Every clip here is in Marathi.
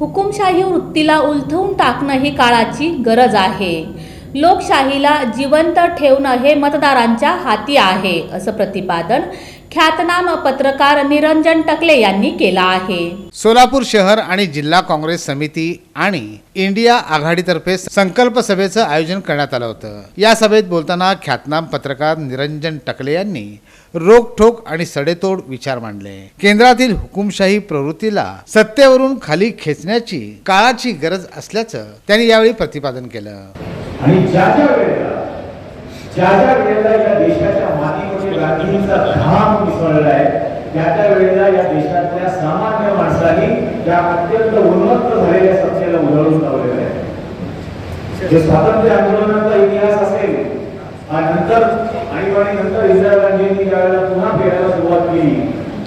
हुकुमशाही वृत्तीला उलथवून टाकणं ही काळाची गरज आहे. लोकशाहीला जिवंत ठेवणं हे मतदारांच्या हाती आहे असं प्रतिपादन ख्यातनाम पत्रकार निरंजन टकले यांनी केलं आहे. सोलापूर शहर आणि जिल्हा काँग्रेस समिती आणि इंडिया आघाडीतर्फे संकल्प सभेचं आयोजन करण्यात आलं होतं. या सभेत बोलताना ख्यातनाम पत्रकार निरंजन टकले यांनी रोखठोक आणि सडेतोड विचार मांडले. केंद्रातील हुकुमशाही प्रवृत्तीला सत्तेवरून खाली खेचण्याची काळाची गरज असल्याचं त्यांनी यावेळी प्रतिपादन केलं. आणि ज्या ज्या वेळेला ज्या ज्या वेळेला या देशाच्या मातीमध्ये गांधींचा घाम मिसळला आहे. त्या त्या वेळेला या देशातल्या सामान्य माणसांनी त्या अत्यंत उन्मत्त झालेल्या सत्तेला उधळून लावलेलं आहे. जे स्वातंत्र्य आंदोलनाचा इतिहास असेल नंतर आणीबाणी नंतर इंदिरा गांधींनी ज्यावेळेला पुन्हा फेरायला सुरुवात केली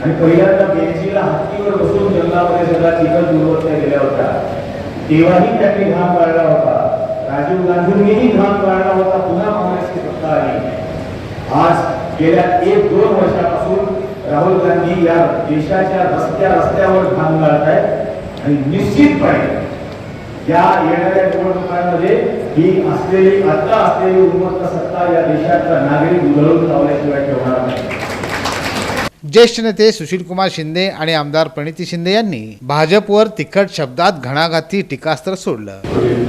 आणि पहिल्यांदा बेंचीला हत्तीवर बसून जंगलामध्ये सगळ्या चिकन दुर्वत्या गेल्या होत्या. तेव्हाही त्यांनी घाम काढला होता. राजीव गांधींनीही घाम काढला होता. पुन्हा काँग्रेसची सत्ता आली आज गेल्या एक दोन वर्षापासून राहुल गांधी या देशाच्या रस्त्या रस्त्यावर घाम काढत आहेत. आणि निश्चितपणे या येणाऱ्या निवडणुकांमध्ये ही असलेली आता असलेली उन्मत्त सत्ता या देशाचा नागरिक उधळून लावल्याशिवाय ठेवणार नाही. ज्येष्ठ नेते सुशीलकुमार शिंदे आणि आमदार प्रणिती शिंदे यांनी भाजपवर तिखट शब्दात घणाघाती टीकास्त्र सोडलं.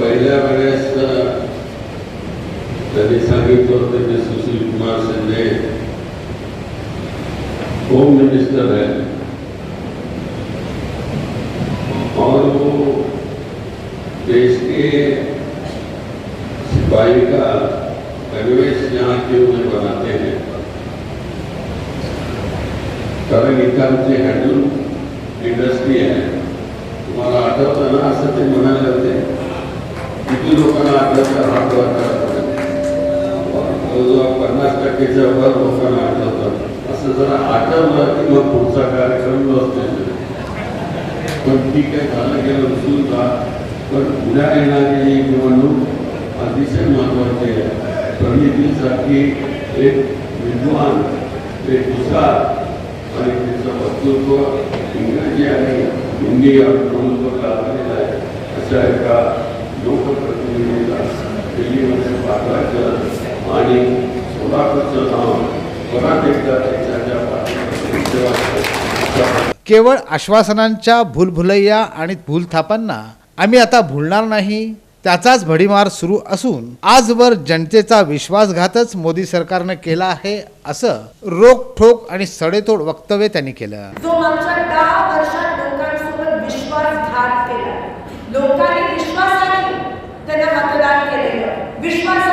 पहिल्या वेळेस त्यांनी सांगितलं होतं की सुशील कुमार शिंदे होम मिनिस्टर है, और वो देश के सिपाही का परिवेश यहाँ के उन्हें बनाते हैं। कारण इथं आमची हँडलूम इंडस्ट्री आहे तुम्हाला आठवतं ना असं ते म्हणाले होते किती लोकांना आठवतं हात वर जवळजवळ पन्नास टक्केच्या वर लोकांना आठवतात असं जरा आठवलं की मग पुढचा कार्यक्रम व्यवस्थित पण ठीक आहे झालं गेलं विसरून जा पण उद्या येणारी ही निवडणूक. अतिशय महत्वाची आहे. प्रणितीसाठी एक विद्वान एक हुशार आणि त्याचं वक्तृत्व इंग्रजी आणि हिंदी या प्रमुख आधारित आहे. अशा एका लोकप्रतिनिधीला दिल्लीमध्ये पाठवायचं आणि सोलापूरचं नाव परत एकदा त्याच्या पाठीवर केवळ आश्वासनांच्या भूलभुलैया आणि भूलथापांना आम्ही आता भुलणार नाही त्याचाच भडीमार सुरू असून आजवर जनतेचा विश्वासघातच मोदी सरकारनं केला आहे असं रोखठोक आणि सडेतोड वक्तव्य त्यांनी केलं. जो मागच्या दहा वर्षात लोकांसोबत विश्वासघात केला लोकांनी विश्वासाने त्यांना मतदान केलेलं विश्वासाने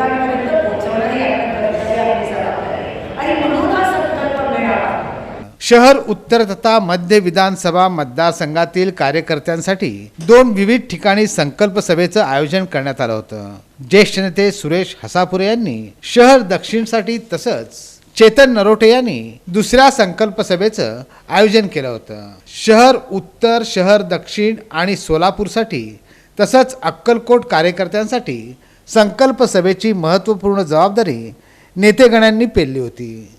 लोकांपर्यंत कर्तव्य जबाबदारी आणि म्हणून हा संकल्प मिळावा. शहर उत्तर तथा मध्य विधानसभा मतदारसंघातील कार्यकर्त्यांसाठी दोन विविध ठिकाणी संकल्प सभेचं आयोजन करण्यात आलं होतं. ज्येष्ठ नेते सुरेश हसापुरे यांनी शहर दक्षिणसाठी तसंच चेतन नरोटे यांनी दुसऱ्या संकल्प सभेचं आयोजन केलं होतं. शहर उत्तर शहर दक्षिण आणि सोलापूरसाठी तसंच अक्कलकोट कार्यकर्त्यांसाठी संकल्प सभेची महत्त्वपूर्ण जबाबदारी नेतेगणांनी पेलली होती.